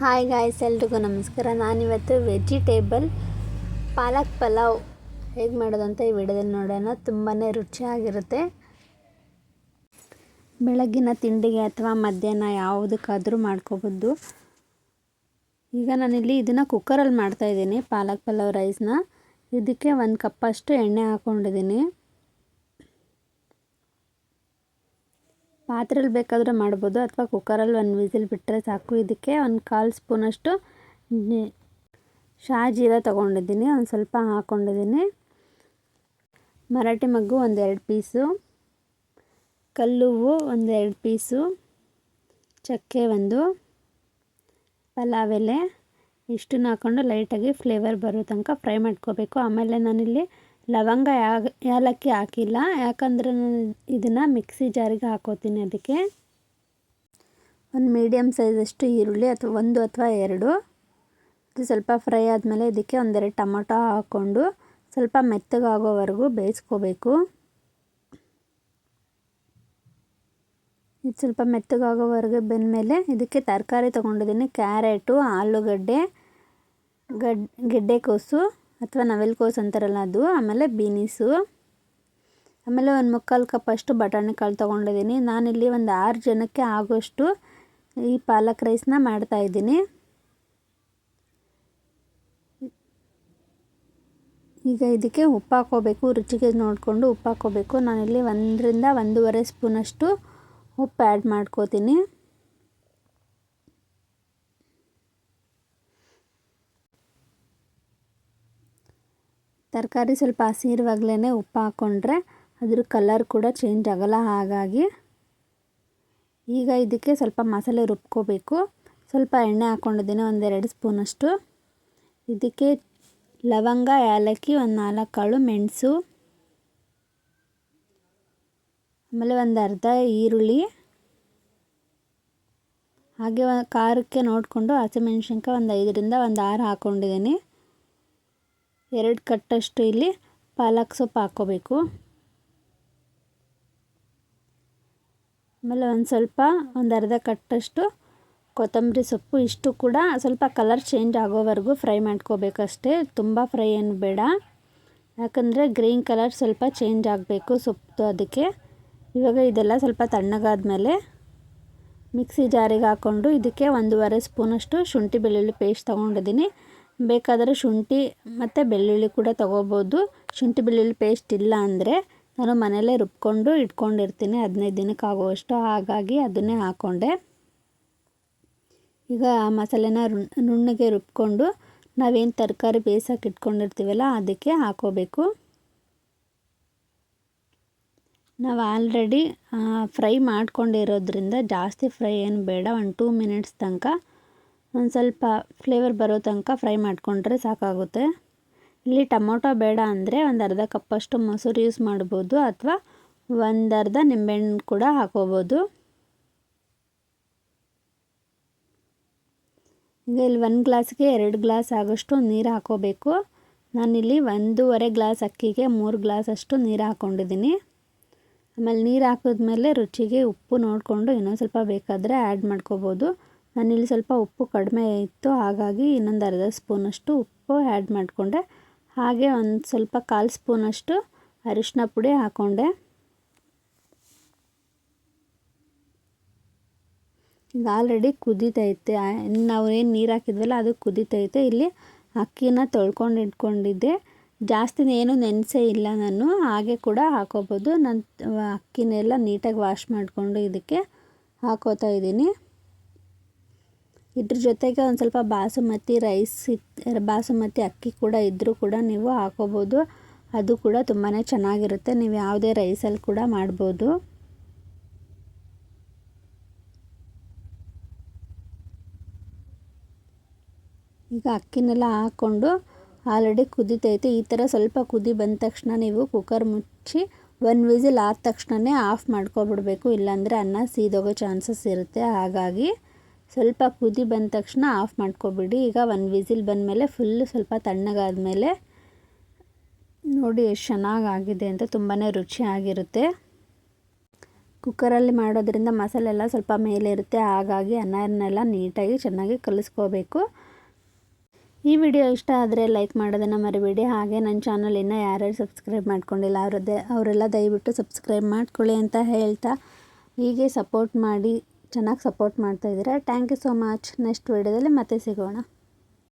Hi guys, ಎಲ್ರಿಗೂ ನಮಸ್ಕಾರ. ನಾನಿವತ್ತು ವೆಜಿಟೇಬಲ್ ಪಾಲಕ್ ಪಲಾವ್ ಹೇಗೆ ಮಾಡೋದು ಅಂತ ಈ ವಿಡಿಯೋದಲ್ಲಿ ನೋಡೋಣ. ತುಂಬಾ ರುಚಿಯಾಗಿರುತ್ತೆ. ಬೆಳಗ್ಗಿನ ತಿಂಡಿಗೆ ಅಥವಾ ಮಧ್ಯಾಹ್ನ ಯಾವುದಕ್ಕಾದರೂ ಮಾಡ್ಕೋಬೋದು. ಈಗ ನಾನಿಲ್ಲಿ ಇದನ್ನು ಕುಕ್ಕರಲ್ಲಿ ಮಾಡ್ತಾಯಿದ್ದೀನಿ ಪಾಲಕ್ ಪಲಾವ್ ರೈಸ್ನ ಇದಕ್ಕೆ ಒಂದು ಕಪ್ಪಷ್ಟು ಎಣ್ಣೆ ಹಾಕ್ಕೊಂಡಿದ್ದೀನಿ ಪಾತ್ರೆಯಲ್ಲಿ ಬೇಕಾದರೆ ಮಾಡ್ಬೋದು ಅಥವಾ ಕುಕ್ಕರಲ್ಲಿ ಒಂದು ವಿಸಿಲ್ ಬಿಟ್ಟರೆ ಸಾಕು. ಇದಕ್ಕೆ ಒಂದು ಕಾಲು ಸ್ಪೂನಷ್ಟು ಶಾ ಜೀರ ತೊಗೊಂಡಿದ್ದೀನಿ. ಒಂದು ಸ್ವಲ್ಪ ಹಾಕ್ಕೊಂಡಿದ್ದೀನಿ ಮರಾಠಿ ಮಗ್ಗು ಒಂದೆರಡು ಪೀಸು. ಕಲ್ಲುವು ಒಂದೆರಡು ಪೀಸು. ಚಕ್ಕೆ ಒಂದು. ಪಲಾವ್ ಎಲೆ. ಇಷ್ಟನ್ನು ಹಾಕ್ಕೊಂಡು ಲೈಟಾಗಿ ಫ್ಲೇವರ್ ಬರೋ ತನಕ ಫ್ರೈ ಮಾಡ್ಕೋಬೇಕು. ಆಮೇಲೆ ನಾನಿಲ್ಲಿ ಲವಂಗ ಏಲಕ್ಕಿ ಹಾಕಿಲ್ಲ. ಯಾಕಂದರೆ ನಾನು ಇದನ್ನು ಮಿಕ್ಸಿ ಜಾರಿಗೆ ಹಾಕೋತೀನಿ ಅದಕ್ಕೆ. ಒಂದು ಮೀಡಿಯಮ್ ಸೈಜಷ್ಟು ಈರುಳ್ಳಿ ಅಥವಾ ಒಂದು ಅಥವಾ ಎರಡು. ಇದು ಸ್ವಲ್ಪ ಫ್ರೈ ಆದಮೇಲೆ ಇದಕ್ಕೆ ಒಂದೆರಡು ಟೊಮೊಟೊ ಹಾಕ್ಕೊಂಡು ಸ್ವಲ್ಪ ಮೆತ್ತಗಾಗೋವರೆಗೂ ಬೇಯಿಸ್ಕೋಬೇಕು. ಇದು ಸ್ವಲ್ಪ ಮೆತ್ತಗಾಗೋವರೆಗೆ ಬಂದಮೇಲೆ ಇದಕ್ಕೆ ತರಕಾರಿ ತೊಗೊಂಡಿದ್ದೀನಿ. ಕ್ಯಾರೆಟು, ಆಲೂಗಡ್ಡೆ, ಗಡ್ ಗೆಡ್ಡೆಕೋಸು ಅಥವಾ ನವಿಲುಕೋಸು ಅಂತಾರಲ್ಲ ಅದು. ಆಮೇಲೆ ಬೀನಿಸು ಆಮೇಲೆ ಒಂದು ಮುಕ್ಕಾಲು ಕಪ್ ಅಷ್ಟು ಬಟಾಣಿ ಕಾಳು ತೊಗೊಂಡಿದ್ದೀನಿ. ನಾನಿಲ್ಲಿ ಒಂದು ಆರು ಜನಕ್ಕೆ ಆಗೋಷ್ಟು ಈ ಪಾಲಕ್ ರೈಸ್ನ ಮಾಡ್ತಾಯಿದ್ದೀನಿ ಈಗ ಇದಕ್ಕೆ ಉಪ್ಪು ಹಾಕೋಬೇಕು ರುಚಿಗೆ ನೋಡಿಕೊಂಡು ಉಪ್ಪು ಹಾಕೋಬೇಕು ನಾನಿಲ್ಲಿ ಒಂದರಿಂದ ಒಂದೂವರೆ ಸ್ಪೂನಷ್ಟು ಉಪ್ಪು ಆ್ಯಡ್ ಮಾಡ್ಕೋತೀನಿ. ತರಕಾರಿ ಸ್ವಲ್ಪ ಹಸಿರುವಾಗಲೇ ಉಪ್ಪು ಹಾಕ್ಕೊಂಡ್ರೆ ಅದ್ರ ಕಲರ್ ಕೂಡ ಚೇಂಜ್ ಆಗಲ್ಲ ಹಾಗಾಗಿ ಈಗ ಇದಕ್ಕೆ ಸ್ವಲ್ಪ ಮಸಾಲೆ ರುಬ್ಕೋಬೇಕು. ಸ್ವಲ್ಪ ಎಣ್ಣೆ ಹಾಕ್ಕೊಂಡಿದ್ದೀನಿ ಒಂದೆರಡು ಸ್ಪೂನಷ್ಟು. ಇದಕ್ಕೆ ಲವಂಗ, ಏಲಕ್ಕಿ, ಒಂದು ನಾಲ್ಕು ಕಾಳು ಮೆಣಸು, ಆಮೇಲೆ ಒಂದು ಅರ್ಧ ಈರುಳ್ಳಿ, ಹಾಗೆ ಖಾರಕ್ಕೆ ನೋಡಿಕೊಂಡು ಹಸಿಮೆಣ್ಸಿನ್ಕಾಯಿ ಒಂದು ಐದರಿಂದ ಒಂದು ಆರು ಹಾಕ್ಕೊಂಡಿದ್ದೀನಿ ಎರಡು ಕಟ್ಟಷ್ಟು ಇಲ್ಲಿ ಪಾಲಕ್ ಸೊಪ್ಪು ಹಾಕ್ಕೋಬೇಕು. ಆಮೇಲೆ ಒಂದು ಸ್ವಲ್ಪ, ಒಂದು ಅರ್ಧ ಕಟ್ಟಷ್ಟು ಕೊತ್ತಂಬರಿ ಸೊಪ್ಪು, ಇಷ್ಟು ಕೂಡ ಸ್ವಲ್ಪ ಕಲರ್ ಚೇಂಜ್ ಆಗೋವರೆಗೂ ಫ್ರೈ ಮಾಡ್ಕೋಬೇಕಷ್ಟೇ ತುಂಬ ಫ್ರೈ ಏನು ಬೇಡ. ಯಾಕಂದರೆ ಗ್ರೀನ್ ಕಲರ್ ಸ್ವಲ್ಪ ಚೇಂಜ್ ಆಗಬೇಕು ಸೊಪ್ಪು ಅದಕ್ಕೆ. ಇವಾಗ ಇದೆಲ್ಲ ಸ್ವಲ್ಪ ತಣ್ಣಗಾದ್ಮೇಲೆ ಮಿಕ್ಸಿ ಜಾರಿಗೆ ಹಾಕ್ಕೊಂಡು ಇದಕ್ಕೆ ಒಂದೂವರೆ ಸ್ಪೂನಷ್ಟು ಶುಂಠಿ ಬೆಳ್ಳುಳ್ಳಿ ಪೇಸ್ಟ್ ತೊಗೊಂಡಿದ್ದೀನಿ. ಬೇಕಾದರೆ ಶುಂಠಿ ಮತ್ತು ಬೆಳ್ಳುಳ್ಳಿ ಕೂಡ ತೊಗೋಬೋದು. ಶುಂಠಿ, ಬೆಳ್ಳುಳ್ಳಿ ಪೇಸ್ಟ್ ಇಲ್ಲ ಅಂದರೆ ನಾನು ಮನೆಯಲ್ಲೇ ರುಬ್ಕೊಂಡು ಇಟ್ಕೊಂಡಿರ್ತೀನಿ. ಹದಿನೈದು ದಿನಕ್ಕೆ ಆಗುವಷ್ಟು ಹಾಗಾಗಿ ಅದನ್ನೇ ಹಾಕ್ಕೊಂಡೆ ಈಗ ಆ ಮಸಾಲೆನ ನುಣ್ಣಗೆ ರುಬ್ಕೊಂಡು ನಾವೇನು ತರಕಾರಿ ಬೇಯಿಸೋಕೆ ಇಟ್ಕೊಂಡಿರ್ತೀವಲ್ಲ ಅದಕ್ಕೆ ಹಾಕೋಬೇಕು. ನಾವು ಆಲ್ರೆಡಿ ಫ್ರೈ ಮಾಡ್ಕೊಂಡಿರೋದ್ರಿಂದ ಜಾಸ್ತಿ ಫ್ರೈ ಏನು ಬೇಡ. ಒಂದು ಟೂ ಮಿನಿಟ್ಸ್ ತನಕ ಒಂದು ಸ್ವಲ್ಪ ಫ್ಲೇವರ್ ಬರೋ ತನಕ ಫ್ರೈ ಮಾಡಿಕೊಂಡ್ರೆ ಸಾಕಾಗುತ್ತೆ. ಇಲ್ಲಿ ಟೊಮೊಟೊ ಬೇಡ ಅಂದರೆ ಒಂದು ಅರ್ಧ ಕಪ್ಪಷ್ಟು ಮೊಸರು ಯೂಸ್ ಮಾಡ್ಬೋದು ಅಥವಾ ಒಂದು ಅರ್ಧ ನಿಂಬೆಹಣ್ಣು ಕೂಡ ಹಾಕೋಬೋದು. ಈಗ ಇಲ್ಲಿ ಒಂದು ಗ್ಲಾಸ್ಗೆ ಎರಡು ಗ್ಲಾಸ್ ಆಗೋಷ್ಟು ನೀರು ಹಾಕೋಬೇಕು. ನಾನಿಲ್ಲಿ ಒಂದೂವರೆ ಗ್ಲಾಸ್ ಅಕ್ಕಿಗೆ ಮೂರು ಗ್ಲಾಸ್ ಅಷ್ಟು ನೀರು ಹಾಕ್ಕೊಂಡಿದ್ದೀನಿ ಆಮೇಲೆ ನೀರು ಹಾಕಿದ್ಮೇಲೆ ರುಚಿಗೆ ಉಪ್ಪು ನೋಡಿಕೊಂಡು ಇನ್ನೊಂದು ಸ್ವಲ್ಪ ಬೇಕಾದರೆ ಆ್ಯಡ್ ಮಾಡ್ಕೋಬೋದು. ನಾನಿಲ್ಲಿ ಸ್ವಲ್ಪ ಉಪ್ಪು ಕಡಿಮೆ ಇತ್ತು, ಹಾಗಾಗಿ ಇನ್ನೊಂದು ಅರ್ಧ ಸ್ಪೂನಷ್ಟು ಉಪ್ಪು ಆ್ಯಡ್ ಮಾಡಿಕೊಂಡೆ. ಹಾಗೆ ಒಂದು ಸ್ವಲ್ಪ ಕಾಲು ಸ್ಪೂನಷ್ಟು ಅರಿಶಿನ ಪುಡಿ ಹಾಕ್ಕೊಂಡೆ ಈಗ ಆಲ್ರೆಡಿ ಕುದೀತೈತೆ ನಾವು ಏನು ನೀರು ಹಾಕಿದ್ವಲ್ಲ, ಅದು ಕುದೀತೈತೆ ಇಲ್ಲಿ ಅಕ್ಕಿನ ತೊಳ್ಕೊಂಡು ಇಟ್ಕೊಂಡಿದ್ದೆ. ಜಾಸ್ತಿ ಏನು ನೆನೆಸೇ ಇಲ್ಲ ನಾನು. ಹಾಗೆ ಕೂಡ ಹಾಕೋಬೋದು. ನಾನು ಅಕ್ಕಿನೆಲ್ಲ ನೀಟಾಗಿ ವಾಶ್ ಮಾಡಿಕೊಂಡು ಇದಕ್ಕೆ ಹಾಕೋತಾ ಇದ್ದೀನಿ. ಇದ್ರ ಜೊತೆಗೆ ಒಂದು ಸ್ವಲ್ಪ ಬಾಸುಮತಿ ರೈಸ್ ಇತ್ತು ಬಾಸುಮತಿ ಅಕ್ಕಿ ಕೂಡ ಇದ್ದರೂ ಕೂಡ ನೀವು ಹಾಕೋಬೋದು. ಅದು ಕೂಡ ತುಂಬಾ ಚೆನ್ನಾಗಿರುತ್ತೆ. ನೀವು ಯಾವುದೇ ರೈಸಲ್ಲಿ ಕೂಡ ಮಾಡ್ಬೋದು. ಈಗ ಅಕ್ಕಿನೆಲ್ಲ ಹಾಕ್ಕೊಂಡು ಆಲ್ರೆಡಿ ಕುದಿತೈತೆ. ಈ ಥರ ಸ್ವಲ್ಪ ಕುದಿ ಬಂದ ತಕ್ಷಣ ನೀವು ಕುಕ್ಕರ್ ಮುಚ್ಚಿ ಒನ್ ವಿಸಿಲ್ ಆದ ತಕ್ಷಣವೇ ಆಫ್ ಮಾಡ್ಕೊಬಿಡ್ಬೇಕು. ಇಲ್ಲಾಂದರೆ ಅನ್ನ ಸೀದೋಗೋ ಚಾನ್ಸಸ್ ಇರುತ್ತೆ. ಹಾಗಾಗಿ ಸ್ವಲ್ಪ ಕುದಿ ಬಂದ ತಕ್ಷಣ ಆಫ್ ಮಾಡ್ಕೊಬಿಡಿ. ಈಗ ಒಂದು ವಿಸಿಲ್ ಬಂದಮೇಲೆ ಫುಲ್ಲು ಸ್ವಲ್ಪ ತಣ್ಣಗಾದಮೇಲೆ ನೋಡಿ ಎಷ್ಟು ಚೆನ್ನಾಗಾಗಿದೆ ಅಂತ ತುಂಬಾ ರುಚಿಯಾಗಿರುತ್ತೆ. ಕುಕ್ಕರಲ್ಲಿ ಮಾಡೋದ್ರಿಂದ ಮಸಾಲೆ ಎಲ್ಲ ಸ್ವಲ್ಪ ಮೇಲೆ ಇರುತ್ತೆ ಹಾಗಾಗಿ ಅನ್ನನೆಲ್ಲ ನೀಟಾಗಿ ಚೆನ್ನಾಗಿ ಕಲಿಸ್ಕೋಬೇಕು. ಈ ವಿಡಿಯೋ ಇಷ್ಟ ಆದರೆ ಲೈಕ್ ಮಾಡೋದನ್ನು ಮರಿಬೇಡಿ. ಹಾಗೆ ನನ್ನ ಚಾನಲ್ ಇನ್ನೂ ಯಾರ್ಯಾರು ಸಬ್ಸ್ಕ್ರೈಬ್ ಮಾಡ್ಕೊಂಡಿಲ್ಲ, ಅವರದ್ದೇ ಅವರೆಲ್ಲ ದಯವಿಟ್ಟು ಸಬ್ಸ್ಕ್ರೈಬ್ ಮಾಡ್ಕೊಳ್ಳಿ ಅಂತ ಹೇಳ್ತಾ, ಹೀಗೆ ಸಪೋರ್ಟ್ ಮಾಡಿ. ಚೆನ್ನಾಗಿ support ಮಾಡ್ತಾಯಿದ್ದೀರಾ thank you so much next ವೀಡಿಯೋದಲ್ಲಿ ಮತ್ತೆ ಸಿಗೋಣ.